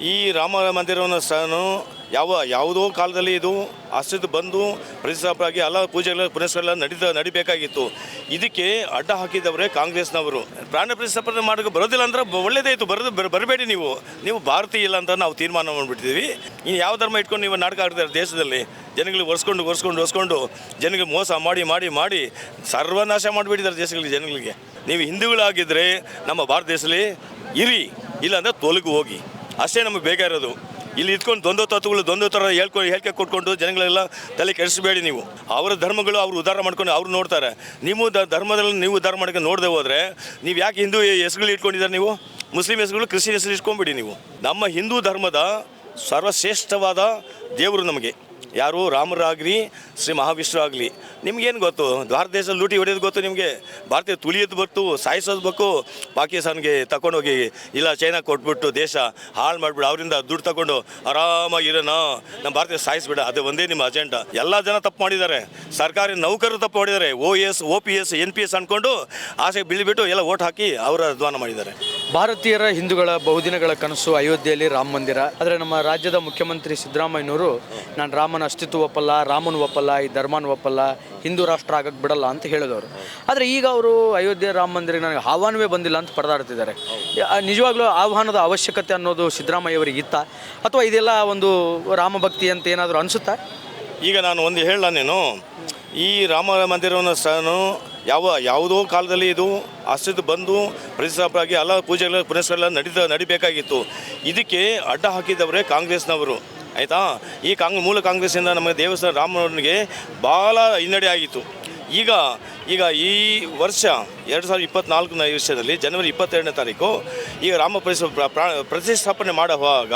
ಈ ರಾಮ ಮಂದಿರವನ್ನು ಸಹ ಯಾವ ಯಾವುದೋ ಕಾಲದಲ್ಲಿ ಇದು ಅಸ್ತಿತ್ವ ಬಂದು ಪ್ರತಿಷ್ಠಾಪನಾಗಿ ಎಲ್ಲ ಪೂಜೆಗಳ ಪುನಸ್ಕಾರ ನಡೀತಾ ನಡಿಬೇಕಾಗಿತ್ತು. ಇದಕ್ಕೆ ಅಡ್ಡ ಹಾಕಿದವರೇ ಕಾಂಗ್ರೆಸ್ನವರು. ಪ್ರಾಣ ಪ್ರತಿಷ್ಠಾಪನೆ ಮಾಡೋಕೆ ಬರೋದಿಲ್ಲ ಅಂದ್ರೆ ಒಳ್ಳೇದಾಯ್ತು ಬರೋದು ಬರ- ಬರಬೇಡಿ ನೀವು. ನೀವು ಭಾರತೀಯ ಇಲ್ಲ ಅಂತ ನಾವು ತೀರ್ಮಾನ ಮಾಡಿಬಿಟ್ಟಿದ್ದೀವಿ. ಇನ್ನು ಯಾವ ಧರ್ಮ ಇಟ್ಕೊಂಡು ನೀವು ನಾಟಕ ಆಡ್ತಾರೆ ದೇಶದಲ್ಲಿ? ಜನಗಳಿಗೆ ಒರೆಸ್ಕೊಂಡು ಒರೆಸ್ಕೊಂಡು ಒರೆಸ್ಕೊಂಡು ಜನಗಳಿಗೆ ಮೋಸ ಮಾಡಿ ಮಾಡಿ ಮಾಡಿ ಸರ್ವನಾಶ ಮಾಡಿಬಿಟ್ಟಿದ್ದಾರೆ ದೇಶಗಳಿಗೆ, ಜನಗಳಿಗೆ. ನೀವು ಹಿಂದೂಗಳಾಗಿದ್ದರೆ ನಮ್ಮ ಭಾರತ ದೇಶದಲ್ಲಿ ಇರಿ. ಇಲ್ಲಾಂದ್ರೆ ತೊಲಗಿ ಹೋಗಿ. ಅಷ್ಟೇ ನಮಗೆ ಇರೋದು. ಇಲ್ಲಿ ಇದ್ಕೊಂಡು ದ್ವಂದ್ವ ತತ್ವಗಳು, ದ್ವಂದ್ವ ಥರ ಹೇಳ್ಕೊ ಹೇಳಿಕೆ ಕೊಟ್ಕೊಂಡು ಜನಗಳೆಲ್ಲ ತಲೆ ಕೆಡಿಸಬೇಡಿ ನೀವು. ಅವರ ಧರ್ಮಗಳು ಅವರು ಉದ್ಧಾರ ಮಾಡ್ಕೊಂಡು ಅವ್ರು ನೋಡ್ತಾರೆ. ನೀವು ಧರ್ಮದಲ್ಲಿ ನೀವು ಉದ್ಧಾರ ಮಾಡ್ಕೊಂಡು ನೋಡದೆ ಹೋದರೆ ನೀವು ಯಾಕೆ ಹಿಂದೂ ಹೆಸರುಗಳು ಇಟ್ಕೊಂಡಿದ್ದಾರೆ ನೀವು? ಮುಸ್ಲಿಂ ಹೆಸರುಗಳು, ಕ್ರಿಶ್ಚಿಯನ್ ಹೆಸರು ಇಟ್ಕೊಂಬಿಡಿ ನೀವು. ನಮ್ಮ ಹಿಂದೂ ಧರ್ಮದ ಸರ್ವಶ್ರೇಷ್ಠವಾದ ದೇವರು ನಮಗೆ. ಯಾರು ರಾಮರಾಗಲಿ, ಶ್ರೀ ಮಹಾವಿಷ್ಣು ಆಗಲಿ ನಿಮ್ಗೇನು ಗೊತ್ತು? ಭಾರತ ದೇಶದಲ್ಲಿ ಲೂಟಿ ಹೊಡೆಯೋದು ಗೊತ್ತು ನಿಮಗೆ? ಭಾರತೀಯ ತುಳಿಯೋದು ಬರ್ತು ಸಾಯಿಸೋದು ಬೇಕು ಪಾಕಿಸ್ತಾನ್ಗೆ ತಗೊಂಡೋಗಿ ಇಲ್ಲ ಚೈನಾ ಕೊಟ್ಬಿಟ್ಟು ದೇಶ ಹಾಳು ಮಾಡಿಬಿಡು, ಅವರಿಂದ ದುಡ್ಡು ತಗೊಂಡು ಆರಾಮಾಗಿರೋಣ ನಮ್ಮ ಭಾರತೀಯ ಸಾಯಿಸ್ಬಿಡ, ಅದು ಒಂದೇ ನಿಮ್ಮ ಅಜೆಂಡಾ. ಎಲ್ಲ ಜನ ತಪ್ಪು ಮಾಡಿದ್ದಾರೆ. ಸರ್ಕಾರಿ ನೌಕರರು ತಪ್ಪು ಮಾಡಿದ್ದಾರೆ. O S O P S, N P S ಅಂದ್ಕೊಂಡು ಆಸೆಗೆ ಬೀಳ್ಬಿಟ್ಟು ಎಲ್ಲ ಓಟ್ ಹಾಕಿ ಅವರ ಅಧ್ವಾನ ಮಾಡಿದ್ದಾರೆ. ಭಾರತೀಯರ ಹಿಂದೂಗಳ ಬಹುದಿನಗಳ ಕನಸು ಅಯೋಧ್ಯೆಯಲ್ಲಿ ರಾಮ ಮಂದಿರ. ಆದರೆ ನಮ್ಮ ರಾಜ್ಯದ ಮುಖ್ಯಮಂತ್ರಿ ಸಿದ್ದರಾಮಯ್ಯನವರು, ನಾನು ರಾಮನ ಅಸ್ತಿತ್ವ ಒಪ್ಪಲ್ಲ, ರಾಮನ ಒಪ್ಪಲ್ಲ, ಈ ಧರ್ಮನ ಒಪ್ಪಲ್ಲ, ಹಿಂದೂ ರಾಷ್ಟ್ರ ಆಗಕ್ಕೆ ಬಿಡಲ್ಲ ಅಂತ ಹೇಳಿದವರು. ಆದರೆ ಈಗ ಅವರು ಅಯೋಧ್ಯೆ ರಾಮ ಮಂದಿರ ನನಗೆ ಆಹ್ವಾನವೇ ಬಂದಿಲ್ಲ ಅಂತ ಪರದಾಡ್ತಿದ್ದಾರೆ. ನಿಜವಾಗ್ಲೂ ಆಹ್ವಾನದ ಅವಶ್ಯಕತೆ ಅನ್ನೋದು ಸಿದ್ದರಾಮಯ್ಯವರಿಗೆ ಇತ್ತ? ಅಥವಾ ಇದೆಲ್ಲ ಒಂದು ರಾಮಭಕ್ತಿ ಅಂತ ಏನಾದರೂ ಅನಿಸುತ್ತಾ? ಈಗ ನಾನು ಒಂದು ಹೇಳಲ್ಲ ನೀನು? ಈ ರಾಮ ಮಂದಿರವನ್ನು ಸಹ ಯಾವ ಯಾವುದೋ ಕಾಲದಲ್ಲಿ ಇದು ಅಸ್ತಿತ್ವ ಬಂದು ಪ್ರತಿಷ್ಠಾಪನಾಗಿ ಎಲ್ಲ ಪೂಜೆಗಳ ಪುನಸ್ಕಾರ ನಡೀತಾ, ನಡಿಬೇಕಾಗಿತ್ತು. ಇದಕ್ಕೆ ಅಡ್ಡ ಹಾಕಿದವರೇ ಕಾಂಗ್ರೆಸ್ನವರು. ಆಯಿತಾ? ಈ ಕಾಂಗ್, ಮೂಲ ಕಾಂಗ್ರೆಸ್ಸಿಂದ ನಮಗೆ ದೇವಸ್ಥಾನ ರಾಮನವರಿಗೆ ಭಾಳ ಹಿನ್ನಡೆ ಆಗಿತ್ತು. ಈಗ ಈಗ ಈ ವರ್ಷ ಎರಡು ಸಾವಿರದ ಇಪ್ಪತ್ನಾಲ್ಕನೇ ವರ್ಷದಲ್ಲಿ ಜನವರಿ ಇಪ್ಪತ್ತೆರಡನೇ ತಾರೀಕು, ಈಗ ರಾಮ ಪ್ರತಿಷ್ಠ ಪ್ರ- ಪ್ರಾ- ಪ್ರತಿಷ್ಠಾಪನೆ ಮಾಡುವಾಗ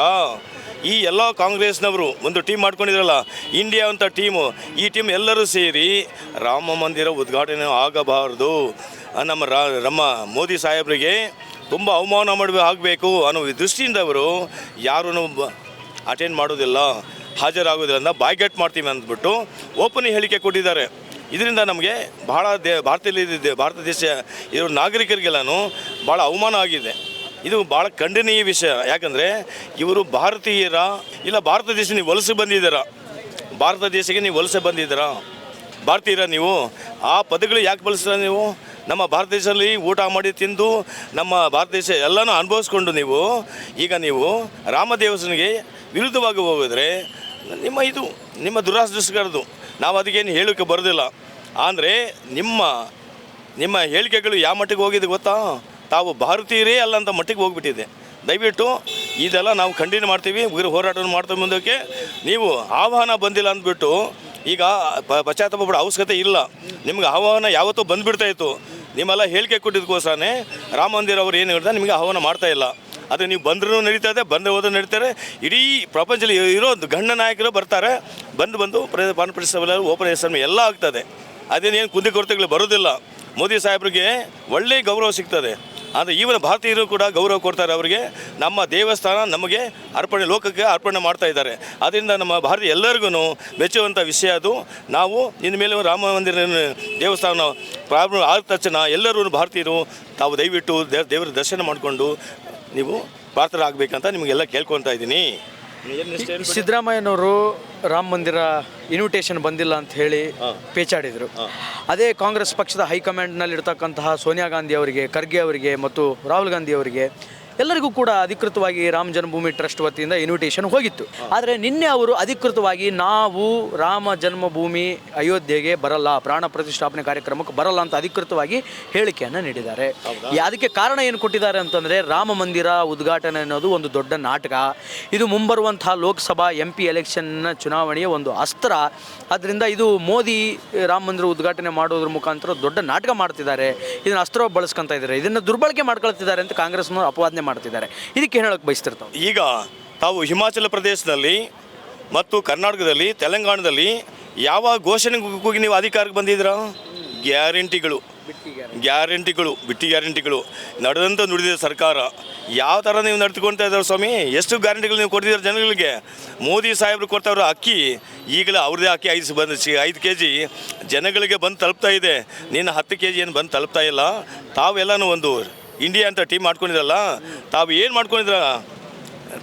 ಈ ಎಲ್ಲ ಕಾಂಗ್ರೆಸ್ನವರು ಒಂದು ಟೀಮ್ ಮಾಡ್ಕೊಂಡಿದ್ರಲ್ಲ ಇಂಡಿಯಾ ಅಂತ ಟೀಮು, ಈ ಟೀಮ್ ಎಲ್ಲರೂ ಸೇರಿ ರಾಮ ಮಂದಿರ ಉದ್ಘಾಟನೆ ಆಗಬಾರ್ದು. ನಮ್ಮ ರಾ, ನಮ್ಮ ಮೋದಿ ಸಾಹೇಬರಿಗೆ ತುಂಬ ಅವಮಾನ ಮಾಡಬೇಕು ಆಗಬೇಕು ಅನ್ನೋ ದೃಷ್ಟಿಯಿಂದ ಅವರು ಯಾರೂ ಅಟೆಂಡ್ ಮಾಡೋದಿಲ್ಲ ಹಾಜರಾಗೋದಿಲ್ಲ ಅಂತ ಬಾಯ್ಗೆಟ್ ಮಾಡ್ತೀವಿ ಅಂದ್ಬಿಟ್ಟು ಓಪನ್ ಹೇಳಿಕೆ ಕೊಟ್ಟಿದ್ದಾರೆ. ಇದರಿಂದ ನಮಗೆ ಬಹಳ ದೇ ಭಾರತದಲ್ಲಿ ಭಾರತ ದೇಶ ಇರೋ ನಾಗರಿಕರಿಗೆಲ್ಲನೂ ಭಾಳ ಅವಮಾನ ಆಗಿದೆ. ಇದು ಭಾಳ ಖಂಡನೀಯ ವಿಷಯ. ಯಾಕಂದರೆ ಇವರು ಭಾರತೀಯರ, ಇಲ್ಲ ಭಾರತ ದೇಶ ನೀವು ವಲಸೆ ಬಂದಿದ್ದೀರಾ? ಭಾರತ ದೇಶಕ್ಕೆ ನೀವು ವಲಸೆ ಬಂದಿದ್ದೀರಾ? ಭಾರತೀಯರ ನೀವು, ಆ ಪದಗಳು ಯಾಕೆ ಬಳಸ್ತೀರ ನೀವು? ನಮ್ಮ ಭಾರತ ದೇಶದಲ್ಲಿ ಊಟ ಮಾಡಿ ತಿಂದು ನಮ್ಮ ಭಾರತ ದೇಶ ಎಲ್ಲನೂ ಅನುಭವಿಸ್ಕೊಂಡು ನೀವು, ಈಗ ನೀವು ರಾಮ ದೇವಸ್ಥಾನಿಗೆ ವಿರುದ್ಧವಾಗಿ ಹೋಗಿದ್ರೆ, ನಿಮ್ಮ ಇದು, ನಿಮ್ಮ ದುರಾದೃಷ್ಟಕರದು ನಾವು ಅದಕ್ಕೇನು ಹೇಳೋಕ್ಕೆ ಬರೋದಿಲ್ಲ. ಅಂದರೆ ನಿಮ್ಮ ನಿಮ್ಮ ಹೇಳಿಕೆಗಳು ಯಾವ ಮಟ್ಟಿಗೆ ಹೋಗಿದೆ ಗೊತ್ತಾ? ತಾವು ಭಾರತೀಯರೇ ಅಲ್ಲ ಅಂತ ಮಟ್ಟಿಗೆ ಹೋಗಿಬಿಟ್ಟಿದೆ. ದಯವಿಟ್ಟು ಇದೆಲ್ಲ ನಾವು ಖಂಡನೆ ಮಾಡ್ತೀವಿ, ಉಗ್ರ ಹೋರಾಟವನ್ನು ಮಾಡ್ತೀವಿ ಮುಂದಕ್ಕೆ. ನೀವು ಆಹ್ವಾನ ಬಂದಿಲ್ಲ ಅಂದ್ಬಿಟ್ಟು ಈಗ ಪ- ಪಶ್ಚಾತ್ತಾಪ ಪಡೋ ಅವಶ್ಯಕತೆ ಇಲ್ಲ. ನಿಮ್ಗೆ ಆಹ್ವಾನ ಯಾವತ್ತೂ ಬಂದುಬಿಡ್ತಾ ಇತ್ತು. ನಿಮ್ಮೆಲ್ಲ ಹೇಳಿಕೆ ಕೊಟ್ಟಿದ್ದಕ್ಕೋಸ್ಕರನೇ ರಾಮ ಮಂದಿರ ಅವರು ಏನು ಹೇಳ್ತಾರೆ, ನಿಮಗೆ ಆಹ್ವಾನ ಮಾಡ್ತಾ ಇಲ್ಲ. ಅದು ನೀವು ಬಂದರೂ ಇದೆ, ಬಂದು ಹೋದ್ರೆ ನಡೀತಾರೆ ಇಡೀ ಪ್ರಪಂಚದಲ್ಲಿ ಇರೋ ಒಂದು ಗಂಡ ನಾಯಕರು ಬರ್ತಾರೆ. ಬಂದು ಬಂದು ಪ್ರ ಪಾನ್ ಪ್ರತಿಷ್ಠಾಪನೆ ಓಪನ್ ಹೆಸರು ಎಲ್ಲ ಆಗ್ತದೆ. ಅದೇನೇನು ಕುಂದಿ ಕೊರತೆಗಳು ಬರೋದಿಲ್ಲ. ಮೋದಿ ಸಾಹೇಬ್ರಿಗೆ ಒಳ್ಳೆ ಗೌರವ ಸಿಗ್ತದೆ. ಆದರೆ ಈವನ ಭಾರತೀಯರು ಕೂಡ ಗೌರವ ಕೊಡ್ತಾರೆ ಅವರಿಗೆ. ನಮ್ಮ ದೇವಸ್ಥಾನ ನಮಗೆ ಅರ್ಪಣೆ, ಲೋಕಕ್ಕೆ ಅರ್ಪಣೆ ಮಾಡ್ತಾ ಇದ್ದಾರೆ. ಅದರಿಂದ ನಮ್ಮ ಭಾರತೀಯ ಎಲ್ಲರಿಗೂ ಮೆಚ್ಚುವಂಥ ವಿಷಯ ಅದು. ನಾವು ಇನ್ನು ಮೇಲೆ ರಾಮ ಮಂದಿರ ದೇವಸ್ಥಾನ ಪ್ರಾಬ್ಲಮ್ ಆದ ತಕ್ಷಣ ಎಲ್ಲರೂ ಭಾರತೀಯರು ತಾವು ದಯವಿಟ್ಟು ದೇವರ ದರ್ಶನ ಮಾಡಿಕೊಂಡು ನೀವು ಪಾತ್ರರಾಗಬೇಕಂತ ನಿಮಗೆಲ್ಲ ಕೇಳ್ಕೊತಾ ಇದ್ದೀನಿ. ಸಿದ್ದರಾಮಯ್ಯನವರು ರಾಮ ಮಂದಿರ ಇನ್ವಿಟೇಷನ್ ಬಂದಿಲ್ಲ ಅಂತ ಹೇಳಿ ಪೇಚಾಡಿದರು. ಅದೇ ಕಾಂಗ್ರೆಸ್ ಪಕ್ಷದ ಹೈಕಮಾಂಡ್ನಲ್ಲಿರ್ತಕ್ಕಂತಹ ಸೋನಿಯಾ ಗಾಂಧಿ ಅವರಿಗೆ ಖರ್ಗೆ ಅವರಿಗೆ ಮತ್ತು ರಾಹುಲ್ ಗಾಂಧಿ ಅವರಿಗೆ ಎಲ್ಲರಿಗೂ ಕೂಡ ಅಧಿಕೃತವಾಗಿ ರಾಮ ಜನ್ಮಭೂಮಿ ಟ್ರಸ್ಟ್ ವತಿಯಿಂದ ಇನ್ವಿಟೇಷನ್ ಹೋಗಿತ್ತು. ಆದರೆ ನಿನ್ನೆ ಅವರು ಅಧಿಕೃತವಾಗಿ ನಾವು ರಾಮ ಜನ್ಮಭೂಮಿ ಅಯೋಧ್ಯೆಗೆ ಬರಲ್ಲ ಪ್ರಾಣ ಪ್ರತಿಷ್ಠಾಪನೆ ಕಾರ್ಯಕ್ರಮಕ್ಕೆ ಬರಲ್ಲ ಅಂತ ಅಧಿಕೃತವಾಗಿ ಹೇಳಿಕೆಯನ್ನು ನೀಡಿದ್ದಾರೆ. ಅದಕ್ಕೆ ಕಾರಣ ಏನು ಕೊಟ್ಟಿದ್ದಾರೆ ಅಂತಂದರೆ ರಾಮ ಮಂದಿರ ಉದ್ಘಾಟನೆ ಅನ್ನೋದು ಒಂದು ದೊಡ್ಡ ನಾಟಕ. ಇದು ಮುಂಬರುವಂತಹ ಲೋಕಸಭಾ ಎಂ ಪಿ ಎಲೆಕ್ಷನ್ನ ಚುನಾವಣೆಯ ಒಂದು ಅಸ್ತ್ರ. ಅದರಿಂದ ಇದು ಮೋದಿ ರಾಮ ಮಂದಿರ ಉದ್ಘಾಟನೆ ಮಾಡೋದ್ರ ಮುಖಾಂತರ ದೊಡ್ಡ ನಾಟಕ ಮಾಡ್ತಿದ್ದಾರೆ. ಇದನ್ನು ಅಸ್ತ್ರ ಬಳಸ್ಕೊಂತ ಇದ್ದಾರೆ. ಇದನ್ನು ದುರ್ಬಳಕೆ ಮಾಡ್ಕೊಳ್ತಿದ್ದಾರೆ ಅಂತ ಕಾಂಗ್ರೆಸ್ನವರು ಅಪವಾದನೆ ಮಾಡ್ತಿದ್ದಾರೆ. ಇದಕ್ಕೆ ಹೇಳೋಕೆ ಬಯಸ್ತಿರ್ತಾವೆ ಈಗ ತಾವು ಹಿಮಾಚಲ ಪ್ರದೇಶದಲ್ಲಿ ಮತ್ತು ಕರ್ನಾಟಕದಲ್ಲಿ, ತೆಲಂಗಾಣದಲ್ಲಿ ಯಾವ ಘೋಷಣೆಗೂ ನೀವು ಅಧಿಕಾರಕ್ಕೆ ಬಂದಿದ್ದೀರಾ? ಗ್ಯಾರಂಟಿಗಳು. ಗ್ಯಾರಂಟಿಗಳು, ಬಿಟ್ಟಿ ಗ್ಯಾರಂಟಿಗಳು. ನಡೆದಂತ ನುಡಿದಿದೆ ಸರ್ಕಾರ ಯಾವ ಥರ ನೀವು ನಡೆದುಕೊಳ್ತಾ ಇದ್ದಾರೆ ಸ್ವಾಮಿ? ಎಷ್ಟು ಗ್ಯಾರಂಟಿಗಳು ನೀವು ಕೊಡ್ತಿದ್ದಾರೆ ಜನಗಳಿಗೆ? ಮೋದಿ ಸಾಹೇಬರು ಕೊಡ್ತಾವ್ರ ಅಕ್ಕಿ ಈಗಲೇ ಅವ್ರದೇ ಅಕ್ಕಿ ಐದು ಬಂದು ಐದು ಕೆ ಜಿ ಜನಗಳಿಗೆ ಬಂದು ತಲುಪ್ತಾ ಇದೆ. ನಿನ್ನ ಹತ್ತು ಕೆ ಜಿ ಏನು ಬಂದು ತಲುಪ್ತಾ ಇಲ್ಲ. ತಾವೆಲ್ಲನೂ ಒಂದು ಇಂಡಿಯಾ ಅಂತ ಟೀಮ್ ಮಾಡ್ಕೊಂಡಿದ್ರಲ್ಲ, ತಾವು ಏನು ಮಾಡ್ಕೊಂಡಿದ್ರ?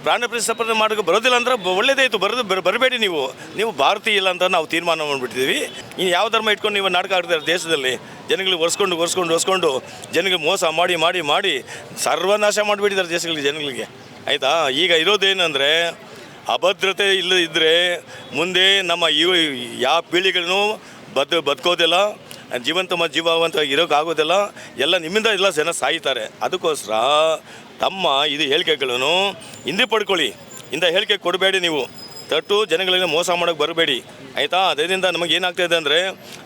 ಪ್ರಾಣ ಪ್ರತಿಷ್ಠಾಪನೆ ಮಾಡೋಕೆ ಬರೋದಿಲ್ಲ ಅಂದ್ರೆ ಒಳ್ಳೇದಾಯಿತು ಬರೋದು ಬರ ಬರಬೇಡಿ ನೀವು. ನೀವು ಭಾರತೀಯ ಇಲ್ಲ ಅಂತ ನಾವು ತೀರ್ಮಾನ ಮಾಡಿಬಿಟ್ಟಿದ್ದೀವಿ. ಇನ್ನು ಯಾವ ಧರ್ಮ ಇಟ್ಕೊಂಡು ನೀವು ನಾಟಕ ಆಡ್ತಾರೆ ದೇಶದಲ್ಲಿ? ಜನಗಳಿಗೆ ಒರೆಸ್ಕೊಂಡು ಒರೆಸ್ಕೊಂಡು ಒರೆಸ್ಕೊಂಡು ಜನಗಳಿಗೆ ಮೋಸ ಮಾಡಿ ಮಾಡಿ ಮಾಡಿ ಸರ್ವನಾಶ ಮಾಡಿಬಿಟ್ಟಿದ್ದಾರೆ ದೇಶಗಳಿಗೆ, ಜನಗಳಿಗೆ. ಆಯಿತಾ? ಈಗ ಇರೋದೇನೆಂದರೆ ಅಭದ್ರತೆ ಇಲ್ಲದಿದ್ದರೆ ಮುಂದೆ ನಮ್ಮ ಈ ಯಾವ ಪೀಳಿಗೆಗಳನ್ನು ಬದ್ ಬದುಕೋದಿಲ್ಲ. ಜೀವಂತ ಮತ್ತು ಜೀವಂತ ಇರೋಕ್ಕಾಗೋದಿಲ್ಲ ಎಲ್ಲ ನಿಮ್ಮಿಂದ ಎಲ್ಲ ಜನ ಸಾಯ್ತಾರೆ. ಅದಕ್ಕೋಸ್ಕರ ತಮ್ಮ ಇದು ಹೇಳಿಕೆಗಳನ್ನು ಹಿಂದೆ ಪಡ್ಕೊಳ್ಳಿ. ಇಂಥ ಹೇಳಿಕೆ ಕೊಡಬೇಡಿ ನೀವು. ತಟ್ಟು ಜನಗಳಿಗೆ ಮೋಸ ಮಾಡೋಕ್ಕೆ ಬರಬೇಡಿ. ಆಯಿತಾ? ಅದರಿಂದ ನಮಗೆ ಏನಾಗ್ತಾಯಿದೆ ಅಂದರೆ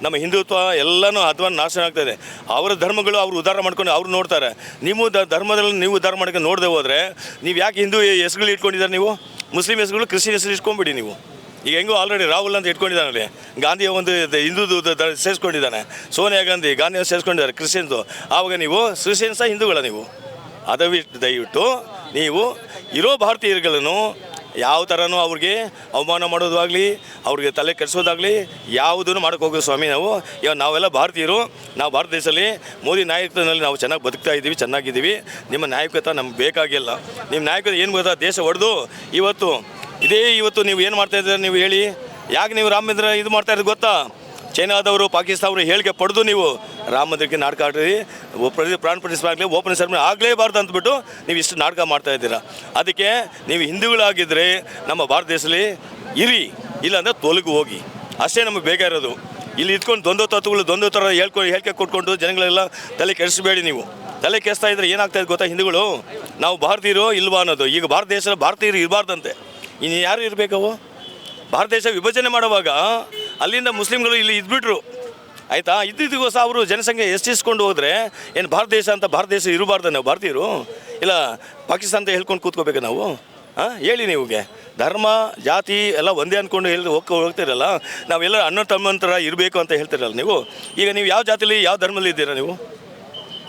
ನಮ್ಮ ಹಿಂದುತ್ವ ಎಲ್ಲನೂ ಅಥವಾ ನಾಶ ಆಗ್ತಾಯಿದೆ ಅವರ ಧರ್ಮಗಳು ಅವ್ರು ಉದ್ಧಾರ ಮಾಡ್ಕೊಂಡು ಅವ್ರು ನೋಡ್ತಾರೆ. ನೀವು ದ ಧರ್ಮದಲ್ಲಿ ನೀವು ಉದ್ಧಾರ ಮಾಡ್ಕೊಂಡು ನೋಡದೆ ಹೋದರೆ ನೀವು ಯಾಕೆ ಹಿಂದೂ ಹೆಸರುಗಳು ಇಟ್ಕೊಂಡಿದ್ದಾರೆ ನೀವು? ಮುಸ್ಲಿಂ ಹೆಸರುಗಳು ಕ್ರಿಶ್ಚಿಯನ್ ಹೆಸರು ಇಟ್ಕೊಂಬಿಡಿ ನೀವು. ಈಗ ಹೆಂಗೋ ಆಲ್ರೆಡಿ ರಾಹುಲ್ ಅಂತ ಇಟ್ಕೊಂಡಿದ್ದಾನೆ ಗಾಂಧಿಯ ಒಂದು ಹಿಂದೂ ಸೇರಿಸ್ಕೊಂಡಿದ್ದಾನೆ. ಸೋನಿಯಾ ಗಾಂಧಿ ಗಾಂಧಿ ಸೇರಿಸ್ಕೊಂಡಿದ್ದಾರೆ ಕ್ರಿಶ್ಚಿಯನ್ಸು ಆವಾಗ ನೀವು ಕ್ರಿಶ್ಚಿಯನ್ಸ ಹಿಂದೂಗಳ ನೀವು? ಅದವಿ ದಯವಿಟ್ಟು ನೀವು ಇರೋ ಭಾರತೀಯರುಗಳನ್ನು ಯಾವ ಥರನೂ ಅವ್ರಿಗೆ ಅವಮಾನ ಮಾಡೋದಾಗಲಿ, ಅವ್ರಿಗೆ ತಲೆ ಕೆಡಿಸೋದಾಗಲಿ ಯಾವುದನ್ನು ಮಾಡೋಕ್ಕೆ ಹೋಗೋ ಸ್ವಾಮಿ ನಾವು. ಇವಾಗ ನಾವೆಲ್ಲ ಭಾರತೀಯರು, ನಾವು ಭಾರತ ದೇಶದಲ್ಲಿ ಮೋದಿ ನಾಯಕತ್ವದಲ್ಲಿ ನಾವು ಚೆನ್ನಾಗಿ ಬದುಕ್ತಾ ಇದ್ದೀವಿ, ಚೆನ್ನಾಗಿದ್ದೀವಿ. ನಿಮ್ಮ ನಾಯಕತ್ವ ನಮ್ಗೆ ಬೇಕಾಗಿಲ್ಲ. ನಿಮ್ಮ ನಾಯಕತ್ವ ಏನು ಗೊತ್ತಾ? ದೇಶ ಹೊಡೆದು ಇವತ್ತು ಇದೇ ಇವತ್ತು ನೀವು ಏನು ಮಾಡ್ತಾ ಇದ್ದೀರ ನೀವು ಹೇಳಿ? ಯಾಕೆ ನೀವು ರಾಮ ಮಂದಿರ ಇದು ಮಾಡ್ತಾ ಇರೋದು ಗೊತ್ತಾ? ಚೈನಾದವರು ಪಾಕಿಸ್ತಾನವರು ಹೇಳಿಕೆ ಪಡೆದು ನೀವು ರಾಮ ಮಂದಿರಕ್ಕೆ ನಾಟಕ ಆಡ್ರಿ. ಪ್ರಾಣ ಪ್ರತಿಷ್ಠಾಗಲಿ ಓಪನ್ ಸೆರೆಮನಿ ಆಗಲೇಬಾರ್ದು ಅಂದ್ಬಿಟ್ಟು ನೀವು ಇಷ್ಟು ನಾಟಕ ಮಾಡ್ತಾ ಇದ್ದೀರಾ. ಅದಕ್ಕೆ ನೀವು ಹಿಂದೂಗಳಾಗಿದ್ದರೆ ನಮ್ಮ ಭಾರತ ದೇಶದಲ್ಲಿ ಇರಿ, ಇಲ್ಲಾಂದರೆ ತೊಲಗು ಹೋಗಿ. ಅಷ್ಟೇ ನಮಗೆ ಬೇಕಾಗಿರೋದು ಇಲ್ಲಿ ಇದ್ಕೊಂಡು ದ್ವಂದ್ವ ತತ್ವಗಳು, ದ್ವಂದ್ವ ಥರ ಹೇಳ್ಕೊ ಹೇಳಿಕೆ ಕೊಟ್ಕೊಂಡು ಜನಗಳೆಲ್ಲ ತಲೆ ಕೆಡಿಸಬೇಡಿ ನೀವು. ತಲೆ ಕೆಡಿಸ್ತಾ ಇದ್ರೆ ಏನಾಗ್ತಾ ಇದೆ ಗೊತ್ತಾ ಹಿಂದೂಗಳು? ನಾವು ಭಾರತೀಯರು ಇಲ್ವಾ ಅನ್ನೋದು. ಈಗ ಭಾರತ ದೇಶದ ಭಾರತೀಯರು ಇರಬಾರ್ದಂತೆ. ಇನ್ನು ಯಾರು ಇರಬೇಕವು ಭಾರತ ದೇಶ ವಿಭಜನೆ ಮಾಡುವಾಗ ಅಲ್ಲಿಂದ ಮುಸ್ಲಿಮ್ಗಳು ಇಲ್ಲಿ ಇದ್ಬಿಟ್ರು. ಆಯಿತಾ? ಇದ್ದಿದ್ದಕ್ಕೋಸ್ಕರ ಅವರು ಜನಸಂಖ್ಯೆ ಎಷ್ಟಿಸ್ಕೊಂಡು ಹೋದರೆ ಏನು ಭಾರತ ದೇಶ ಅಂತ ಭಾರತ ದೇಶ ಇರಬಾರ್ದು ನಾವು ಭಾರತೀಯರು? ಇಲ್ಲ ಪಾಕಿಸ್ತಾನ ಅಂತ ಹೇಳ್ಕೊಂಡು ಕೂತ್ಕೋಬೇಕು ನಾವು? ಹಾಂ ಹೇಳಿ ನೀವುಗೆ. ಧರ್ಮ, ಜಾತಿ ಎಲ್ಲ ಒಂದೇ ಅಂದ್ಕೊಂಡು ಹೇಳಿ ಹೋಗಿ ಹೋಗ್ತಿರಲ್ಲ. ನಾವೆಲ್ಲ ಅಣ್ಣ ತಮ್ಮಂತರ ಇರಬೇಕು ಅಂತ ಹೇಳ್ತಿರಲ್ಲ ನೀವು? ಈಗ ನೀವು ಯಾವ ಜಾತಿಲಿ, ಯಾವ ಧರ್ಮದಲ್ಲಿ ಇದ್ದೀರಾ ನೀವು?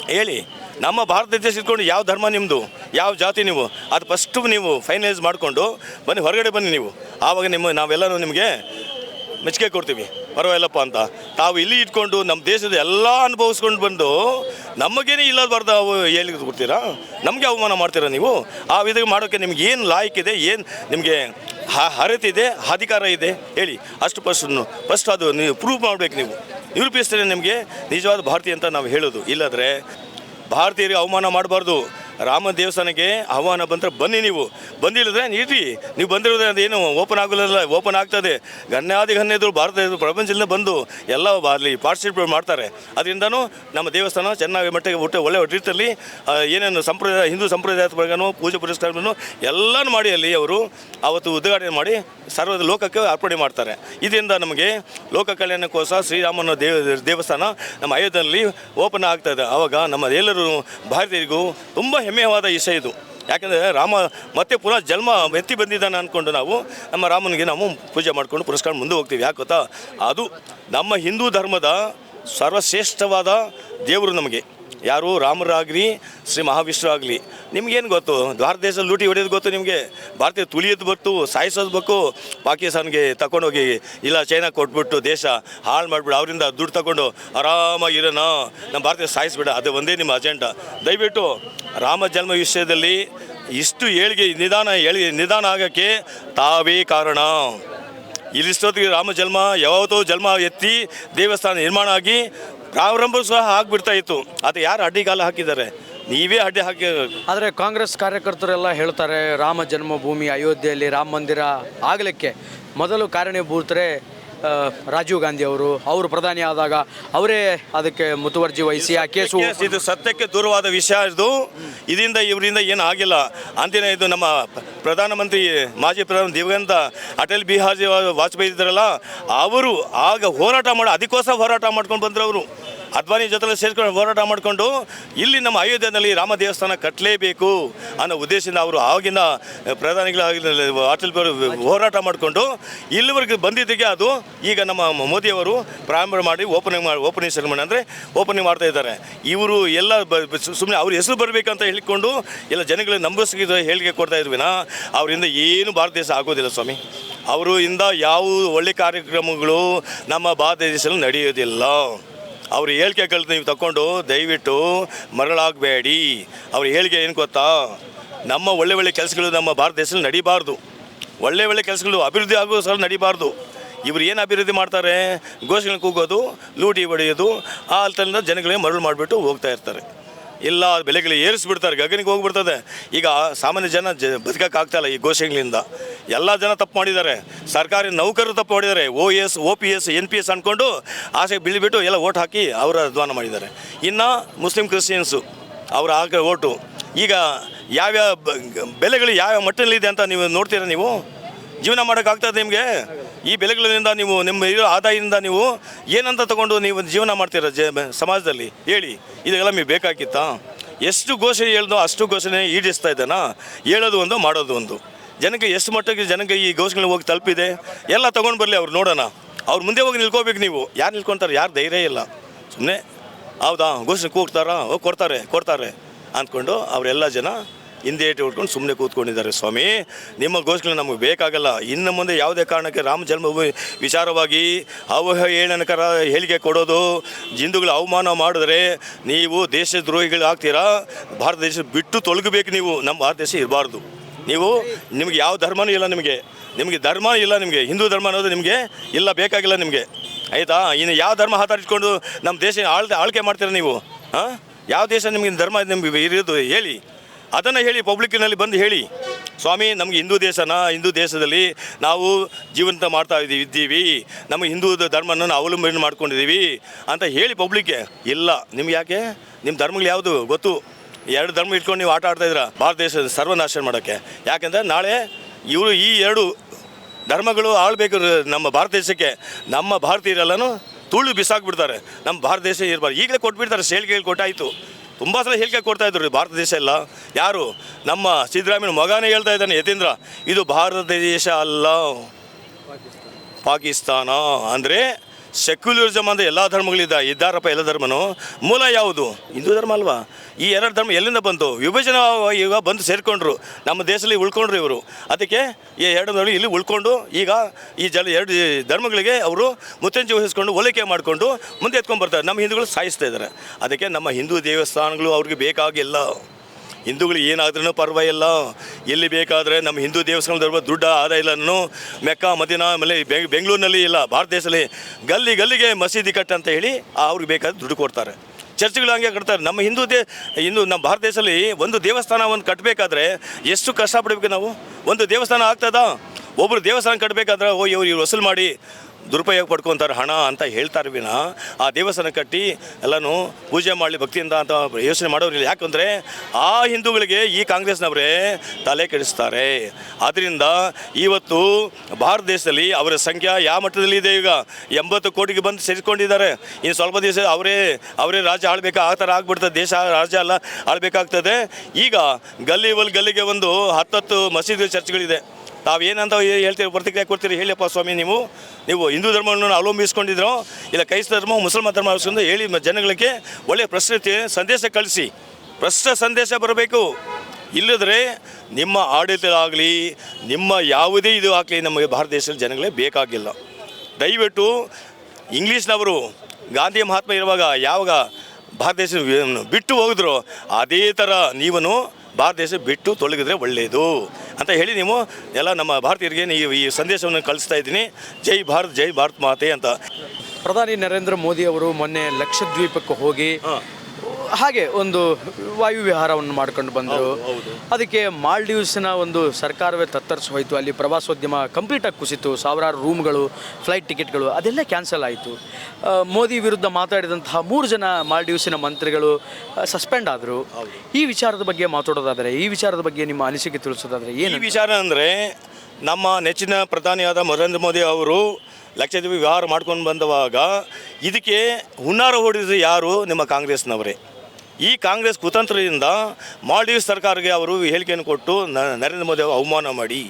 ಹೇಳಿ, ನಮ್ಮ ಭಾರತ ದೇಶ ಇಟ್ಕೊಂಡು ಯಾವ ಧರ್ಮ ನಿಮ್ಮದು ಯಾವ ಜಾತಿ ನೀವು, ಅದು ಫಸ್ಟು ನೀವು ಫೈನಲೈಸ್ ಮಾಡಿಕೊಂಡು ಬನ್ನಿ, ಹೊರಗಡೆ ಬನ್ನಿ ನೀವು. ಆವಾಗ ನಿಮ್ಮ, ನಾವೆಲ್ಲರೂ ನಿಮಗೆ ಮೆಚ್ಚುಗೆ ಕೊಡ್ತೀವಿ. ಪರವಾಗಿಲ್ಲಪ್ಪ ಅಂತ. ತಾವು ಇಲ್ಲಿ ಇಟ್ಕೊಂಡು ನಮ್ಮ ದೇಶದ ಎಲ್ಲ ಅನುಭವಿಸ್ಕೊಂಡು ಬಂದು ನಮಗೇನೆ ಇಲ್ಲಬಾರ್ದು ಅವು ಹೇಳಿ ಕೊಡ್ತೀರಾ ನಮಗೆ ಅವಮಾನ ಮಾಡ್ತೀರಾ ನೀವು? ಆ ವಿಧಕ್ಕೆ ಮಾಡೋಕ್ಕೆ ನಿಮ್ಗೆ ಏನು ಲಾಯ್ಕಿದೆ ಏನು ನಿಮಗೆ ಹ ಅಧಿಕಾರ ಇದೆ? ಹೇಳಿ, ಅಷ್ಟು ಫಸ್ಟ್ ಫಸ್ಟ್ ಅದು ನೀವು ಪ್ರೂವ್ ಮಾಡಬೇಕು ನೀವು. ನಿರೂಪಿಸ್ತಾರೆ ನಿಮಗೆ ನಿಜವಾದ ಭಾರತೀಯ ಅಂತ ನಾವು ಹೇಳೋದು. ಇಲ್ಲದ್ರೆ ಭಾರತೀಯರಿಗೆ ಅವಮಾನ ಮಾಡಬಾರ್ದು. ರಾಮ ದೇವಸ್ಥಾನಕ್ಕೆ ಆಹ್ವಾನ ಬಂದರೆ ಬನ್ನಿ ನೀವು. ಬಂದಿಲ್ಲದ್ರೆ ಇರ್ರಿ. ನೀವು ಬಂದಿರೋದ್ರೆ ಏನು ಓಪನ್ ಆಗೋಲ್ಲ ಓಪನ್ ಆಗ್ತದೆ. ಗಣ್ಯಾದಿ ಗಣ್ಯದ್ರು ಭಾರತ ಪ್ರಪಂಚದಿಂದ ಬಂದು ಎಲ್ಲ ಅಲ್ಲಿ ಪಾರ್ಟಿಸಿಪೇಟ್ ಮಾಡ್ತಾರೆ. ಅದರಿಂದನೂ ನಮ್ಮ ದೇವಸ್ಥಾನ ಚೆನ್ನಾಗಿ ಮಟ್ಟಿಗೆ ಊಟ ಒಳ್ಳೆ ರೀತಿಯಲ್ಲಿ ಏನೇನು ಸಂಪ್ರದಾಯ, ಹಿಂದೂ ಸಂಪ್ರದಾಯದ ಪ್ರಕಾರನೂ ಪೂಜೆ ಪುರಸ್ಕಾರಗಳನ್ನು ಎಲ್ಲನೂ ಮಾಡಿ ಅಲ್ಲಿ ಅವರು ಅವತ್ತು ಉದ್ಘಾಟನೆ ಮಾಡಿ ಸರ್ವದ ಲೋಕಕ್ಕೆ ಅರ್ಪಣೆ ಮಾಡ್ತಾರೆ. ಇದರಿಂದ ನಮಗೆ ಲೋಕ ಕಲ್ಯಾಣಕ್ಕೋಸ್ಕರ ಶ್ರೀರಾಮನ ದೇವ ದೇವಸ್ಥಾನ ನಮ್ಮ ಅಯೋಧ್ಯೆಯಲ್ಲಿ ಓಪನ್ ಆಗ್ತದೆ ಆವಾಗ ನಮ್ಮ ಎಲ್ಲರೂ ಭಾರತೀಯರಿಗೂ ತುಂಬ ಹೆಮ್ಮೆವಾದ ವಿಷಯ ಇದು ಯಾಕಂದರೆ ರಾಮ ಮತ್ತೆ ಪುನಃ ಜನ್ಮ ಎತ್ತಿ ಬಂದಿದ್ದಾನೆ ಅಂದ್ಕೊಂಡು ನಾವು, ನಮ್ಮ ರಾಮನಿಗೆ ನಾವು ಪೂಜೆ ಮಾಡ್ಕೊಂಡು ಪುರಸ್ಕಾರ ಮುಂದೆ ಹೋಗ್ತೀವಿ. ಯಾಕೆ ಗೊತ್ತಾ? ಅದು ನಮ್ಮ ಹಿಂದೂ ಧರ್ಮದ ಸರ್ವಶ್ರೇಷ್ಠವಾದ ದೇವರು ನಮಗೆ. ಯಾರು ರಾಮರಾಗಲಿ, ಶ್ರೀ ಮಹಾವಿಷ್ಣು ಆಗಲಿ. ನಿಮ್ಗೇನು ಗೊತ್ತು? ಭಾರತ ದೇಶದಲ್ಲಿ ಲೂಟಿ ಹೊಡೆಯೋದು ಗೊತ್ತು ನಿಮಗೆ? ಭಾರತೀಯ ತುಳಿಯೋದು ಬರ್ತು ಸಾಯಿಸೋದು ಬೇಕು ಪಾಕಿಸ್ತಾನ್ಗೆ ತಗೊಂಡೋಗಿ ಇಲ್ಲ, ಚೈನಾ ಕೊಟ್ಬಿಟ್ಟು ದೇಶ ಹಾಳು ಮಾಡಿಬಿಡು, ಅವರಿಂದ ದುಡ್ಡು ತಗೊಂಡು ಆರಾಮಾಗಿ ಇರೋಣ. ನಮ್ಮ ಭಾರತೀಯ ಸಾಯಿಸ್ಬೇಡ, ಅದು ಒಂದೇ ನಿಮ್ಮ ಅಜೆಂಡಾ. ದಯವಿಟ್ಟು ರಾಮ ಜನ್ಮ ವಿಷಯದಲ್ಲಿ ಇಷ್ಟು ಏಳಿಗೆ, ನಿಧಾನ ಏಳಿಗೆ ನಿಧಾನ ಆಗೋಕ್ಕೆ ತಾವೇ ಕಾರಣ. ಇಲ್ಲಿಷ್ಟೊತ್ತಿಗೆ ರಾಮ ಜನ್ಮ, ಯಾವತ್ತೋ ಜನ್ಮ ಎತ್ತಿ ದೇವಸ್ಥಾನ ನಿರ್ಮಾಣ ಆಗಿ ಪ್ರಾರಂಭ ಸಹ ಆಗ್ಬಿಡ್ತಾ ಇತ್ತು. ಅದು ಯಾರು ಅಡ್ಡಿಗಾಲ ಹಾಕಿದ್ದಾರೆ? ನೀವೇ ಅಡ್ಡಿ ಹಾಕಿ ಆದರೆ ಕಾಂಗ್ರೆಸ್ ಕಾರ್ಯಕರ್ತರೆಲ್ಲ ಹೇಳ್ತಾರೆ ರಾಮ ಜನ್ಮಭೂಮಿ ಅಯೋಧ್ಯೆಯಲ್ಲಿ ರಾಮ ಮಂದಿರ ಆಗಲಿಕ್ಕೆ. ಮೊದಲು ಕಾರಣೀಭೂತರೆ ರಾಜೀವ್ ಗಾಂಧಿ ಅವರು ಅವರು ಪ್ರಧಾನಿ ಆದಾಗ ಅವರೇ ಅದಕ್ಕೆ ಮುತುವರ್ಜಿ ವಹಿಸಿ ಆ ಕೇಸು ಇದು ಸತ್ಯಕ್ಕೆ ದೂರವಾದ ವಿಷಯ ಇದು. ಇದರಿಂದ ಇವರಿಂದ ಏನು ಆಗಿಲ್ಲ. ಅಂತಿನ ಇದು ನಮ್ಮ ಪ್ರಧಾನಮಂತ್ರಿ ಮಾಜಿ ಪ್ರಧಾನಿ ದಿವಂಗತ ಅಟಲ್ ಬಿಹಾರಿ ವಾಜಪೇಯಿ ಇದ್ದಾರಲ್ಲ ಅವರು ಆಗ ಹೋರಾಟ ಮಾಡಿ ಅದಕ್ಕೋಸ್ಕರ ಹೋರಾಟ ಮಾಡ್ಕೊಂಡು ಬಂದರು ಅವರು. ಅದ್ವಾನಿ ಜೊತೆ ಸೇರ್ಕೊಂಡು ಹೋರಾಟ ಮಾಡಿಕೊಂಡು ಇಲ್ಲಿ ನಮ್ಮ ಅಯೋಧ್ಯೆಯಲ್ಲಿ ರಾಮ ದೇವಸ್ಥಾನ ಕಟ್ಟಲೇಬೇಕು ಅನ್ನೋ ಉದ್ದೇಶದಿಂದ ಅವರು ಆಗಿನ ಪ್ರಧಾನಿಗಳಾಗಿ ಅಟಲ್ ಹೋರಾಟ ಮಾಡಿಕೊಂಡು ಇಲ್ಲಿವರೆಗೆ ಬಂದಿದ್ದಕ್ಕೆ ಅದು ಈಗ ನಮ್ಮ ಮೋದಿಯವರು ಪ್ರಾರಂಭ ಮಾಡಿ ಓಪನಿಂಗ್ ಮಾಡಿ ಓಪನಿಂಗ್ ಸೆರೆಮನಿ ಅಂದರೆ ಓಪನಿಂಗ್ ಮಾಡ್ತಾ ಇದ್ದಾರೆ. ಇವರು ಎಲ್ಲ ಸುಮ್ಮನೆ ಅವ್ರ ಹೆಸರು ಬರಬೇಕಂತ ಹೇಳಿಕೊಂಡು ಎಲ್ಲ ಜನಗಳಿಗೆ ನಂಬಿಸಿದ ಹೇಳಿಕೆ ಕೊಡ್ತಾ ಇದ್ವಿನ ಅವರಿಂದ ಏನು ಭಾರತ ದೇಶ ಆಗೋದಿಲ್ಲ ಸ್ವಾಮಿ. ಅವರು ಇಂದ ಯಾವ ಒಳ್ಳೆ ಕಾರ್ಯಕ್ರಮಗಳು ನಮ್ಮ ಭಾರತ ದೇಶದಲ್ಲಿ ನಡೆಯೋದಿಲ್ಲ. ಅವ್ರ ಹೇಳಿಕೆಗಳು ನೀವು ತಗೊಂಡು ದಯವಿಟ್ಟು ಮರಳಾಗಬೇಡಿ. ಅವ್ರ ಹೇಳಿಕೆ ಏನು ಗೊತ್ತಾ? ನಮ್ಮ ಒಳ್ಳೆ ಒಳ್ಳೆ ಕೆಲಸಗಳು ನಮ್ಮ ಭಾರತ ದೇಶದಲ್ಲಿ ನಡೀಬಾರ್ದು. ಒಳ್ಳೆ ಒಳ್ಳೆ ಕೆಲಸಗಳು ಅಭಿವೃದ್ಧಿ ಆಗೋ ಸಲ ನಡೀಬಾರ್ದು. ಇವ್ರು ಏನು ಅಭಿವೃದ್ಧಿ ಮಾಡ್ತಾರೆ? ಘೋಷಣೆ ಕೂಗೋದು, ಲೂಟಿ ಹೊಡೆಯೋದು, ಆ ಅಲ್ತಲಿಂದ ಜನಗಳಿಗೆ ಮರಳು ಮಾಡಿಬಿಟ್ಟು ಹೋಗ್ತಾ ಇರ್ತಾರೆ. ಇಲ್ಲ ಬೆಲೆಗಳು ಏರಿಸ್ಬಿಡ್ತಾರೆ, ಗಗನಿಗೆ ಹೋಗ್ಬಿಡ್ತದೆ. ಈಗ ಸಾಮಾನ್ಯ ಜನ ಜ ಬದುಕೋಕ್ಕಾಗ್ತಾಯಿಲ್ಲ ಈ ಘೋಷಣೆಗಳಿಂದ. ಎಲ್ಲ ಜನ ತಪ್ಪು ಮಾಡಿದ್ದಾರೆ. ಸರ್ಕಾರಿ ನೌಕರರು ತಪ್ಪು ಮಾಡಿದ್ದಾರೆ. O S O P S, N P S ಅಂದ್ಕೊಂಡು ಆಸೆಗೆ ಬಿಳಿಬಿಟ್ಟು ಎಲ್ಲ ಓಟ್ ಹಾಕಿ ಅವರ ಅಧ್ವಾನ ಮಾಡಿದ್ದಾರೆ. ಇನ್ನು ಮುಸ್ಲಿಂ ಕ್ರಿಶ್ಚಿಯನ್ಸು ಅವರ ಹಾಕೋ ಓಟು. ಈಗ ಯಾವ್ಯಾವ ಬೆಲೆಗಳು ಯಾವ ಮಟ್ಟದಲ್ಲಿದೆ ಅಂತ ನೀವು ನೋಡ್ತೀರಾ ನೀವು? ಜೀವನ ಮಾಡೋಕ್ಕಾಗ್ತದೆ ನಿಮಗೆ? ಈ ಬೆಲೆಗಳಿಂದ ನೀವು ನಿಮ್ಮ ಇರೋ ಆದಾಯದಿಂದ ನೀವು ಏನಂತ ತಗೊಂಡು ನೀವು ಜೀವನ ಮಾಡ್ತೀರ ಜ ಸಮಾಜದಲ್ಲಿ? ಹೇಳಿ. ಇದೆಲ್ಲ ನೀವು ಬೇಕಾಗಿತ್ತಾ? ಎಷ್ಟು ಘೋಷಣೆ ಹೇಳ್ದೋ ಅಷ್ಟು ಘೋಷಣೆ ಈಡಿಸ್ತಾ ಇದ್ದಾನ? ಹೇಳೋದು ಒಂದು, ಮಾಡೋದು ಒಂದು. ಜನಕ್ಕೆ ಎಷ್ಟು ಮಟ್ಟಕ್ಕೆ ಜನಕ್ಕೆ ಈ ಘೋಷಣೆ ಹೋಗಿ ತಲುಪಿದೆ, ಎಲ್ಲ ತೊಗೊಂಡು ಬರಲಿ ಅವ್ರು ನೋಡೋಣ. ಅವ್ರು ಮುಂದೆ ಹೋಗಿ ನಿಲ್ಕೋಬೇಕು ನೀವು. ಯಾರು ನಿಲ್ಕೊತಾರೆ? ಯಾರು ಧೈರ್ಯ ಇಲ್ಲ. ಸುಮ್ಮನೆ ಹೌದಾ ಘೋಷಣೆ ಕೂಗ್ತಾರಾ? ಹೋಗಿ ಕೊಡ್ತಾರೆ ಕೊಡ್ತಾರೆ ಅಂದ್ಕೊಂಡು ಅವರೆಲ್ಲ ಜನ ಹಿಂದೆ ಏಟು ಹೊಡ್ಕೊಂಡು ಸುಮ್ಮನೆ ಕೂತ್ಕೊಂಡಿದ್ದಾರೆ. ಸ್ವಾಮಿ, ನಿಮ್ಮ ಘೋಷಣೆ ನಮಗೆ ಬೇಕಾಗಲ್ಲ. ಇನ್ನು ಮುಂದೆ ಯಾವುದೇ ಕಾರಣಕ್ಕೆ ರಾಮ ಜನ್ಮಭೂಮಿ ವಿಚಾರವಾಗಿ ಅವಹೇಳನಕರ ಹೇಳಿಕೆ ಕೊಡೋದು, ಹಿಂದೂಗಳ ಅವಮಾನ ಮಾಡಿದ್ರೆ ನೀವು ದೇಶದ್ರೋಹಿಗಳು ಆಗ್ತೀರಾ ಭಾರತ ದೇಶ ಬಿಟ್ಟು ತೊಲಗಬೇಕು ನೀವು. ನಮ್ಮ ಭಾರತ ದೇಶ ಇರಬಾರ್ದು. ನೀವು ನಿಮಗೆ ಯಾವ ಧರ್ಮನೂ ಇಲ್ಲ ನಿಮಗೆ. ನಿಮಗೆ ಧರ್ಮ ಇಲ್ಲ ನಿಮಗೆ. ಹಿಂದೂ ಧರ್ಮ ಅನ್ನೋದು ನಿಮಗೆ ಇಲ್ಲ, ಬೇಕಾಗಿಲ್ಲ ನಿಮಗೆ. ಆಯಿತಾ? ಇನ್ನು ಯಾವ ಧರ್ಮ ಹಾತಾಡಿಸ್ಕೊಂಡು ನಮ್ಮ ದೇಶ ಆಳ್ ಆಳ್ಕೆ ಮಾಡ್ತೀರ ನೀವು? ಹಾಂ? ಯಾವ ದೇಶ ನಿಮಗೆ ಧರ್ಮ ನಿಮಗೆ ಇರೋದು ಹೇಳಿ. ಅದನ್ನು ಹೇಳಿ ಪಬ್ಲಿಕ್ಕಿನಲ್ಲಿ ಬಂದು ಹೇಳಿ. ಸ್ವಾಮಿ, ನಮಗೆ ಹಿಂದೂ ದೇಶನ, ಹಿಂದೂ ದೇಶದಲ್ಲಿ ನಾವು ಜೀವಂತ ಮಾಡ್ತಾ ಇದ್ದೀವಿ ಇದ್ದೀವಿ. ನಮ್ಮ ಹಿಂದೂ ಧರ್ಮನ ಅವಲಂಬನೆ ಮಾಡ್ಕೊಂಡಿದ್ದೀವಿ ಅಂತ ಹೇಳಿ ಪಬ್ಲಿಕ್ಗೆ ಇಲ್ಲ. ನಿಮ್ಗೆ ಯಾಕೆ? ನಿಮ್ಮ ಧರ್ಮಗಳು ಯಾವುದು ಗೊತ್ತು? ಎರಡು ಧರ್ಮ ಇಟ್ಕೊಂಡು ನೀವು ಆಟ ಆಡ್ತಾ ಇದ್ದೀರಾ? ಭಾರತ ದೇಶದ ಸರ್ವನಾಶ ಮಾಡೋಕ್ಕೆ. ಯಾಕೆಂದರೆ ನಾಳೆ ಇವರು ಈ ಎರಡು ಧರ್ಮಗಳು ಆಳ್ಬೇಕು ನಮ್ಮ ಭಾರತ ದೇಶಕ್ಕೆ ನಮ್ಮ ಭಾರತೀಯರೆಲ್ಲನೂ ತುಳು ಬಿಸಾಕ್ಬಿಡ್ತಾರೆ. ನಮ್ಮ ಭಾರತ ದೇಶ ಇರಬಾರ್ದು. ಈಗಲೇ ಕೊಟ್ಬಿಡ್ತಾರೆ ಹೇಳಿಕೆ ಕೊಟ್ಟಾಯಿತು. ತುಂಬ ಸಲ ಹೇಳಿಕೆ ಕೊಡ್ತಾ ಇದ್ರು ಭಾರತ ದೇಶ ಎಲ್ಲ. ಯಾರು? ನಮ್ಮ ಸಿದ್ದರಾಮಯ್ಯ ಮಗನೇ ಹೇಳ್ತಾ ಇದ್ದಾನೆ, ಯತೀಂದ್ರ, ಇದು ಭಾರತ ದೇಶ ಅಲ್ಲ. ಪಾಕಿಸ್ತಾನ. ಅಂದರೆ ಸೆಕ್ಯುಲರಿಸಮ್ ಅಂದರೆ ಎಲ್ಲ ಧರ್ಮಗಳಿದ್ದ ಇದ್ದಾರಪ್ಪ ಎಲ್ಲ ಧರ್ಮನು? ಮೂಲ ಯಾವುದು? ಹಿಂದೂ ಧರ್ಮ ಅಲ್ವಾ? ಈ ಎರಡು ಧರ್ಮ ಎಲ್ಲಿಂದ ಬಂತು? ವಿಭಜನೆ ಈಗ ಬಂದು ಸೇರಿಕೊಂಡ್ರು. ನಮ್ಮ ದೇಶದಲ್ಲಿ ಉಳ್ಕೊಂಡ್ರು ಇವರು. ಅದಕ್ಕೆ ಈ ಎರಡು ಧರ್ಮ ಇಲ್ಲಿ ಉಳ್ಕೊಂಡು ಈಗ ಈ ಜನ ಎರಡು ಧರ್ಮಗಳಿಗೆ ಅವರು ಮುತ್ತಂಜಿ ವಹಿಸ್ಕೊಂಡು ಹೋಲಿಕೆ ಮಾಡಿಕೊಂಡು ಮುಂದೆ ಎತ್ಕೊಂಡು ಬರ್ತಾರೆ. ನಮ್ಮ ಹಿಂದೂಗಳು ಸಾಯಿಸ್ತಾ ಇದ್ದಾರೆ. ಅದಕ್ಕೆ ನಮ್ಮ ಹಿಂದೂ ದೇವಸ್ಥಾನಗಳು ಅವ್ರಿಗೆ ಬೇಕಾಗಿಲ್ಲ. ಹಿಂದೂಗಳು ಏನಾದ್ರೂ ಪರವಾಗಿಲ್ಲ. ಎಲ್ಲಿ ಬೇಕಾದರೆ ನಮ್ಮ ಹಿಂದೂ ದೇವಸ್ಥಾನದ ದುಡ್ಡು ಆದಾಯ ಇಲ್ಲ ಮೆಕ್ಕ, ಮದಿನ, ಆಮೇಲೆ ಬೆಂಗ್, ಬೆಂಗಳೂರಿನಲ್ಲಿ ಇಲ್ಲ, ಭಾರತ ದೇಶದಲ್ಲಿ ಗಲ್ಲಿ ಗಲ್ಲಿಗೆ ಮಸೀದಿ ಕಟ್ಟಂತ ಹೇಳಿ ಅವ್ರಿಗೆ ಬೇಕಾದ ದುಡ್ಡು ಕೊಡ್ತಾರೆ. ಚರ್ಚ್ಗಳು ಹಂಗೆ ಕಟ್ತಾರೆ. ನಮ್ಮ ಹಿಂದೂ ದೇ, ಹಿಂದೂ ನಮ್ಮ ಭಾರತ ದೇಶದಲ್ಲಿ ಒಂದು ದೇವಸ್ಥಾನ ಒಂದು ಕಟ್ಟಬೇಕಾದ್ರೆ ಎಷ್ಟು ಕಷ್ಟಪಡಬೇಕು ನಾವು? ಒಂದು ದೇವಸ್ಥಾನ ಆಗ್ತದಾ? ಒಬ್ಬರು ದೇವಸ್ಥಾನ ಕಟ್ಟಬೇಕಾದ್ರೆ ಓ, ಇವ್ರು ಇವ್ರು ವಸೂಲು ಮಾಡಿ ದುರುಪಯೋಗ ಪಡ್ಕೊತಾರೆ ಹಣ ಅಂತ ಹೇಳ್ತಾರೆ ವಿನ, ಆ ದೇವಸ್ಥಾನ ಕಟ್ಟಿ ಎಲ್ಲನೂ ಪೂಜೆ ಮಾಡಲಿ ಭಕ್ತಿಯಿಂದ ಅಂತ ಯೋಚನೆ ಮಾಡೋರಿಲ್ಲ ಯಾಕಂದರೆ ಆ ಹಿಂದೂಗಳಿಗೆ ಈ ಕಾಂಗ್ರೆಸ್ನವರೇ ತಲೆ ಕೆಡಿಸ್ತಾರೆ. ಆದ್ದರಿಂದ ಇವತ್ತು ಭಾರತ ದೇಶದಲ್ಲಿ ಅವರ ಸಂಖ್ಯೆ ಯಾವ ಮಟ್ಟದಲ್ಲಿ ಇದೆ ಈಗ? ಎಂಬತ್ತು ಕೋಟಿಗೆ ಬಂದು ಸೇರಿಸ್ಕೊಂಡಿದ್ದಾರೆ ಇನ್ನು ಸ್ವಲ್ಪ ದಿವಸ ಅವರೇ ಅವರೇ ರಾಜ್ಯ ಆಳ್ಬೇಕು? ಆ ಥರ ಆಗ್ಬಿಡ್ತದೆ. ದೇಶ, ರಾಜ್ಯ ಎಲ್ಲ ಆಳ್ಬೇಕಾಗ್ತದೆ. ಈಗ ಗಲ್ಲಿ ಒಲ್ ಗಲ್ಲಿಗೆ ಒಂದು ಹತ್ತತ್ತು ಮಸೀದಿ ಚರ್ಚ್ಗಳಿದೆ. ತಾವೇನಂತ ಹೇಳ್ತೀರಿ, ಪ್ರತಿಕ್ರಿಯೆ ಕೊಡ್ತೀರಿ ಹೇಳಿಯಪ್ಪ ಸ್ವಾಮಿ ನೀವು. ನೀವು ಹಿಂದೂ ಧರ್ಮವನ್ನು ಅವಲಂಬಿಸ್ಕೊಂಡಿದ್ರು, ಇಲ್ಲ ಕ್ರೈಸ್ತ ಧರ್ಮ, ಮುಸಲ್ಮಾನ್ ಧರ್ಮ ಅವಲಂಬಿಸ್ಕೊಂಡು ಹೇಳಿ ಜನಗಳಿಗೆ ಒಳ್ಳೆಯ ಪ್ರಶ್ನೆ ಸಂದೇಶ ಕಳಿಸಿ. ಪ್ರಶ್ನೆ ಸಂದೇಶ ಬರಬೇಕು. ಇಲ್ಲದ್ರೆ ನಿಮ್ಮ ಆಡಳಿತ ಆಗಲಿ ನಿಮ್ಮ ಯಾವುದೇ ಇದು ಆಗಲಿ ನಮಗೆ ಭಾರತ ದೇಶದ ಜನಗಳೇ ಬೇಕಾಗಿಲ್ಲ. ದಯವಿಟ್ಟು ಇಂಗ್ಲೀಷ್ನವರು, ಗಾಂಧಿ ಮಹಾತ್ಮ ಇರುವಾಗ ಯಾವಾಗ ಭಾರತ ದೇಶ ಬಿಟ್ಟು ಹೋಗಿದ್ರು, ಅದೇ ಥರ ನೀವನು ಭಾರತ ದೇಶ ಬಿಟ್ಟು ತೊಲಗಿದ್ರೆ ಒಳ್ಳೆಯದು ಅಂತ ಹೇಳಿ ನೀವು ಎಲ್ಲ ನಮ್ಮ ಭಾರತೀಯರಿಗೆ ನೀವು ಈ ಸಂದೇಶವನ್ನು ಕಳಿಸ್ತಾ ಇದ್ದೀನಿ. ಜೈ ಭಾರತ್ ಜೈ ಭಾರತ್ ಮಾತೆ ಅಂತ. ಪ್ರಧಾನಿ ನರೇಂದ್ರ ಮೋದಿ ಅವರು ಮೊನ್ನೆ ಲಕ್ಷದ್ವೀಪಕ್ಕೆ ಹೋಗಿ ಹಾಗೆ ಒಂದು ವಾಯು ವಿಹಾರವನ್ನು ಮಾಡ್ಕೊಂಡು ಬಂದರು. ಅದಕ್ಕೆ ಮಾಲ್ಡೀವ್ಸ್ನ ಒಂದು ಸರ್ಕಾರವೇ ತತ್ತರಿಸಿ ಹೋಯಿತು. ಅಲ್ಲಿ ಪ್ರವಾಸೋದ್ಯಮ ಕಂಪ್ಲೀಟಾಗಿ ಕುಸಿತು. ಸಾವಿರಾರು ರೂಮ್ಗಳು ಫ್ಲೈಟ್ ಟಿಕೆಟ್ಗಳು ಅದೆಲ್ಲ ಕ್ಯಾನ್ಸಲ್ ಆಯಿತು. ಮೋದಿ ವಿರುದ್ಧ ಮಾತಾಡಿದಂತಹ ಮೂರು ಜನ ಮಾಲ್ಡೀವ್ಸಿನ ಮಂತ್ರಿಗಳು ಸಸ್ಪೆಂಡ್ ಆದರು. ಈ ವಿಚಾರದ ಬಗ್ಗೆ ಮಾತಾಡೋದಾದರೆ ಈ ವಿಚಾರದ ಬಗ್ಗೆ ನಿಮ್ಮ ಅನಿಸಿಕೆ ತಿಳಿಸೋದಾದರೆ ಏನು ವಿಚಾರ ಅಂದರೆ ನಮ್ಮ ನೆಚ್ಚಿನ ಪ್ರಧಾನಿಯಾದ ನರೇಂದ್ರ ಮೋದಿ ಅವರು ಲಕ್ಷದ್ವೀಪ ವ್ಯವಹಾರ ಮಾಡ್ಕೊಂಡು ಬಂದವಾಗ ಇದಕ್ಕೆ ಹುನ್ನಾರ ಹೊಡೆದು ಯಾರು? ನಿಮ್ಮ ಕಾಂಗ್ರೆಸ್ನವರೇ. ಈ ಕಾಂಗ್ರೆಸ್ ಕುತಂತ್ರದಿಂದ ಮಾಲ್ಡೀವ್ಸ್ ಸರ್ಕಾರಕ್ಕೆ ಅವರು ಹೇಳಿಕೆಯನ್ನು ಕೊಟ್ಟು ನರೇಂದ್ರ ಮೋದಿ ಅವರು ಅವಮಾನ ಮಾಡಿ.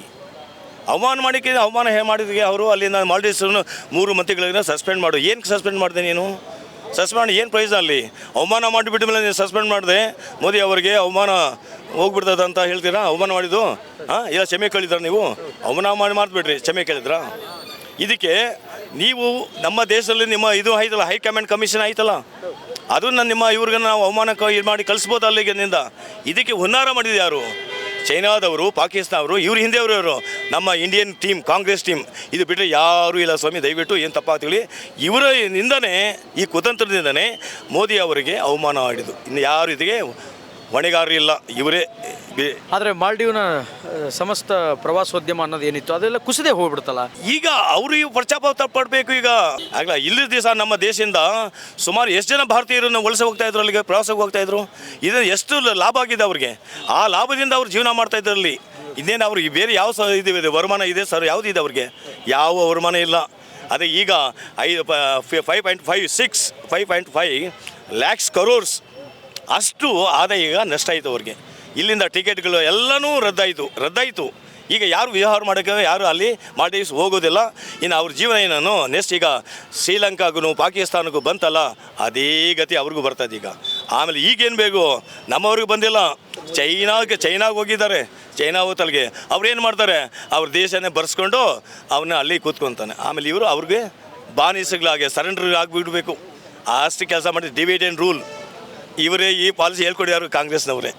ಅವಮಾನ ಮಾಡಿಕೆ, ಅವಮಾನ ಹೇ ಮಾಡಿದಕ್ಕೆ ಅವರು ಅಲ್ಲಿಂದ ಮಾಲ್ಡೀವ್ಸನ್ನು ಮೂರು ಮಂತ್ರಿಗಳನ್ನ ಸಸ್ಪೆಂಡ್ ಮಾಡು. ಏನು ಸಸ್ಪೆಂಡ್ ಮಾಡಿದೆ ನೀನು? ಸಸ್ಪೆಂಡ್ ಏನು ಪ್ರಯೋಜನ ಅಲ್ಲಿ? ಅವಮಾನ ಮಾಡಿಬಿಟ್ಟ ಮೇಲೆ ನೀನು ಸಸ್ಪೆಂಡ್ ಮಾಡಿದೆ? ಮೋದಿ ಅವರಿಗೆ ಅವಮಾನ ಹೋಗ್ಬಿಡ್ತದೆ ಅಂತ ಹೇಳ್ತೀರಾ? ಅವಮಾನ ಮಾಡಿದ್ದು? ಹಾಂ, ಇಲ್ಲ, ಕ್ಷಮೆ ಕೇಳಿದ್ರ ನೀವು? ಅವಮಾನ ಮಾಡಿ ಮಾಡಿಬಿಡ್ರಿ ಕ್ಷಮೆ ಕೇಳಿದ್ರಾ? ಇದಕ್ಕೆ ನೀವು ನಮ್ಮ ದೇಶದಲ್ಲಿ ನಿಮ್ಮ ಇದು ಆಯ್ತಲ್ಲ, ಹೈಕಮಾಂಡ್ ಕಮಿಷನ್ ಆಯ್ತಲ್ಲ? ಅದನ್ನ ನಿಮ್ಮ ಇವ್ರಿಗೆ ನಾವು ಅವಮಾನಕ್ಕೆ ಇದು ಮಾಡಿ ಕಳಿಸ್ಬೋದು ಅಲ್ಲಿಗೆ ನಿಂದ. ಇದಕ್ಕೆ ಹುನ್ನಾರ ಮಾಡಿದ್ದು ಯಾರು? ಚೈನಾದವರು, ಪಾಕಿಸ್ತಾನವರು, ಇವ್ರ ಹಿಂದೆ ಅವರು ಇವರು. ನಮ್ಮ ಇಂಡಿಯನ್ ಟೀಮ್ ಕಾಂಗ್ರೆಸ್ ಟೀಮ್ ಇದು ಬಿಟ್ಟರೆ ಯಾರೂ ಇಲ್ಲ ಸ್ವಾಮಿ, ದಯವಿಟ್ಟು ಏನು ತಪ್ಪಾಗ್ತಿಳಿ ಇವರ ನಿಂದನೇ, ಈ ಕುತಂತ್ರದಿಂದನೇ ಮೋದಿ ಅವರಿಗೆ ಅವಮಾನ ಆಡಿದ್ದು ಇನ್ನು ಯಾರು ಇದಕ್ಕೆ ಹೊಣೆಗಾರರು ಇಲ್ಲ ಇವರೇ ಬಿ- ಆದರೆ ಮಾಲ್ಡೀವ್ನ ಸಮಸ್ತ ಪ್ರವಾಸೋದ್ಯಮ ಅನ್ನೋದು ಏನಿತ್ತು ಅದೆಲ್ಲ ಕುಸಿದೆ ಹೋಗ್ಬಿಡ್ತಲ್ಲ? ಈಗ ಅವರು ಇವು ಪಶ್ಚಾತ್ತಾಪ ಪಡಬೇಕು ಈಗ. ಆಗಲ್ಲ ಇಲ್ಲಿ ದಿವಸ ನಮ್ಮ ದೇಶದಿಂದ ಸುಮಾರು ಎಷ್ಟು ಜನ ಭಾರತೀಯರನ್ನು ವಲಸೆ ಹೋಗ್ತಾ ಇದ್ರು ಅಲ್ಲಿಗೆ ಪ್ರವಾಸಕ್ಕೆ ಹೋಗ್ತಾ ಇದ್ರು? ಇದು ಎಷ್ಟು ಲಾಭ ಆಗಿದೆ ಅವ್ರಿಗೆ? ಆ ಲಾಭದಿಂದ ಅವ್ರು ಜೀವನ ಮಾಡ್ತಾ ಇದ್ರು ಅಲ್ಲಿ. ಇನ್ನೇನು ಅವ್ರಿಗೆ ಬೇರೆ ಯಾವ ಸ ಇದು ಇದೆ ವರಮಾನ ಇದೆ ಸರ್ ಯಾವುದಿದೆ ಅವ್ರಿಗೆ? ಯಾವ ವರಮಾನ ಇಲ್ಲ. ಅದೇ ಈಗ ಐದು five point five six five point five lakhs crores ಅಷ್ಟು ಆದಾಯ ಈಗ ನಷ್ಟ ಆಯಿತು ಅವ್ರಿಗೆ. ಇಲ್ಲಿಂದ ಟಿಕೆಟ್ಗಳು ಎಲ್ಲನೂ ರದ್ದಾಯಿತು ರದ್ದಾಯಿತು. ಈಗ ಯಾರು ವ್ಯವಹಾರ ಮಾಡೋಕ್ಕೆ, ಯಾರು ಅಲ್ಲಿ ಮಾಲ್ಡೀವ್ಸ್ ಹೋಗೋದಿಲ್ಲ. ಇನ್ನು ಅವ್ರ ಜೀವನ ಏನನ್ನು ನೆಕ್ಸ್ಟ್ ಈಗ ಶ್ರೀಲಂಕಾಗೂ ಪಾಕಿಸ್ತಾನಕ್ಕೂ ಬಂತಲ್ಲ, ಅದೇ ಗತಿ ಅವ್ರಿಗೂ ಬರ್ತದೆ ಈಗ. ಆಮೇಲೆ ಈಗೇನು ಬೇಕು? ನಮ್ಮವ್ರಿಗೆ ಬಂದಿಲ್ಲ. ಚೈನಾಗೆ ಚೈನಾಗೆ ಹೋಗಿದ್ದಾರೆ. ಚೈನಾ ಹೋತಲ್ಗೆ ಅವ್ರು ಏನು ಮಾಡ್ತಾರೆ? ಅವ್ರ ದೇಶನೇ ಬರ್ಸ್ಕೊಂಡು ಅವನ್ನ ಅಲ್ಲಿ ಕೂತ್ಕೊತಾನೆ. ಆಮೇಲೆ ಇವರು ಅವ್ರಿಗೆ ಬಾನಿಸಗಳಾಗೆ ಸರೆಂಡರ್ ಆಗಿಬಿಡಬೇಕು. ಅಷ್ಟು ಕೆಲಸ ಮಾಡಿ ಡಿವಿಡೆಂಡ್ ರೂಲ್ ಇವರೇ ಈ ಪಾಲಿಸಿ ಹೇಳ್ಕೊಡ್ಯಾರು ಕಾಂಗ್ರೆಸ್ನವರೇ.